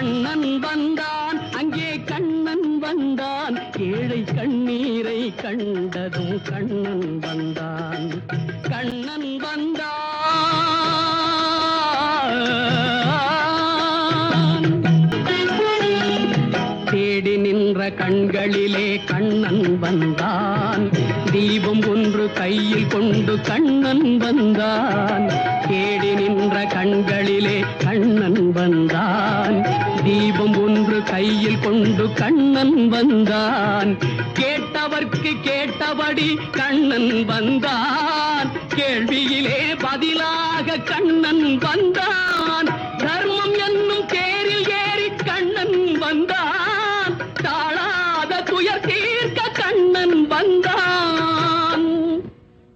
கண்ணன் வந்தான். அங்கே கண்ணன் வந்தான். ஏழை கண்ணீரை கண்டதும் கண்ணன் வந்தான். கண்ணன் வந்தான். தேடி நின்ற கண்களிலே கண்ணன் வந்தான். தீபம் ஒன்று கையில் கொண்டு கண்ணன் வந்தான். தேடி நின்ற கண்களிலே கண்ணன் வந்தான். கையில் கொண்டு கண்ணன் வந்தான். கேட்டவர்க்கு கேட்டபடி கண்ணன் வந்தான். கேள்வியிலே பதிலாக கண்ணன் வந்தான். தர்மம் என்னும் தேரில் ஏறி கண்ணன் வந்தான். தாழாத துயர் தீர்க்க கண்ணன் வந்தான்.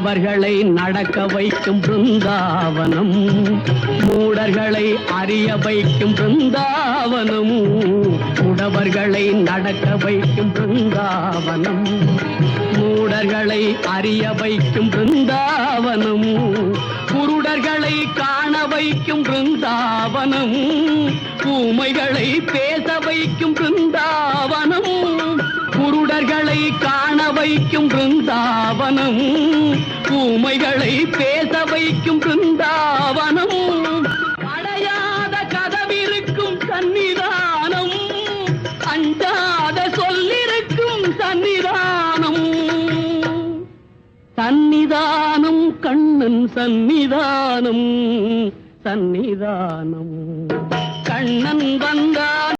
உடவர்களை நடக்க வைக்கும் பிருந்தாவனம். மூடர்களை அறிய வைக்கும் பிருந்தாவனம். உடவர்களை நடக்க வைக்கும் பிருந்தாவனம். மூடர்களை அறிய வைக்கும் பிருந்தாவனம். குருடர்களை காண வைக்கும் பிருந்தாவனம். ஊமைகளை பேச வைக்கும் பிருந்தாவனம். குருடர்களை காண வைக்கும் பிருந்தாவனம். ஊமைகளை பேச வைக்கும் பிருந்தாவனம். அடையாத கதவிருக்கும் சன்னிதானம். அஞ்சாத சொல்லிருக்கும் சன்னிதானம். சன்னிதானம் கண்ணன் சன்னிதானம். சன்னிதானம். கண்ணன் வந்தான்.